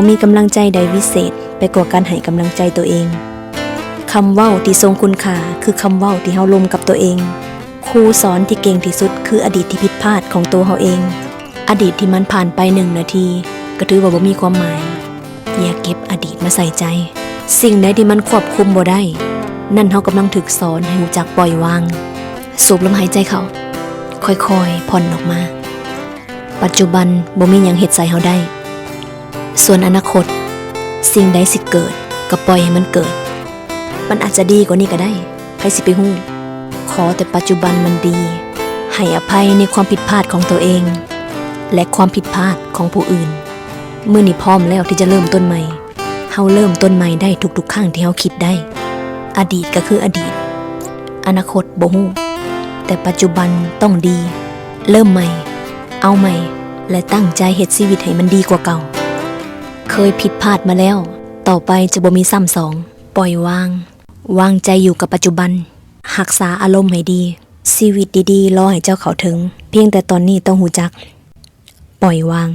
บ่มีกำลังใจใดวิเศษ ไปกว่าการให้กำลังใจตัวเองคำเว้าที่ทรงคุณค่าคือคำเว้าที่เฮาลมกับตัวเอง ครูสอนที่เก่งที่สุด คืออดีตที่ผิดพลาดของตัวเฮาเอง อดีตที่มันผ่านไปหนึ่งนาที ก็ถือว่าบ่มีความหมาย อย่าเก็บอดีตมาใส่ใจ สิ่งใดที่มันควบคุมบ่ได้ นั่นเฮากำลังถึกสอนให้รู้จักปล่อยวาง สูบลมหายใจเข้าค่อยๆผ่อนออกมา ปัจจุบันบ่มีหยังเฮ็ดใส่เฮาได้ ส่วนอนาคต สิ่งใดสิเกิดก็ปล่อยให้มันเกิด มันอาจจะดีกว่านี้ก็ได้ใครสิไปฮู้ ขอแต่ปัจจุบันมันดี ให้อภัยในความผิดพลาดของตัวเอง และความผิดพลาดของผู้อื่น เมื่อนี้พร้อมแล้วที่จะเริ่มต้นใหม่เฮาเริ่มต้นใหม่ได้ทุกๆครั้งที่เฮาคิดได้ อดีตก็คืออดีต อนาคตบ่ฮู้แต่ปัจจุบันต้องดี เริ่มใหม่ เอาใหม่ และตั้งใจเฮ็ดชีวิตให้มันดีกว่าเก่า เคยผิดพลาดมาแล้ว ต่อไปจะบ่มีซ้ำสอง ปล่อยวาง วางใจอยู่กับปัจจุบันหักษาอารมณ์ให้ดี ชีวิตดีๆรอให้เจ้าเขาถึง เพียงแต่ตอนนี้ต้องหูจัก ปล่อยวาง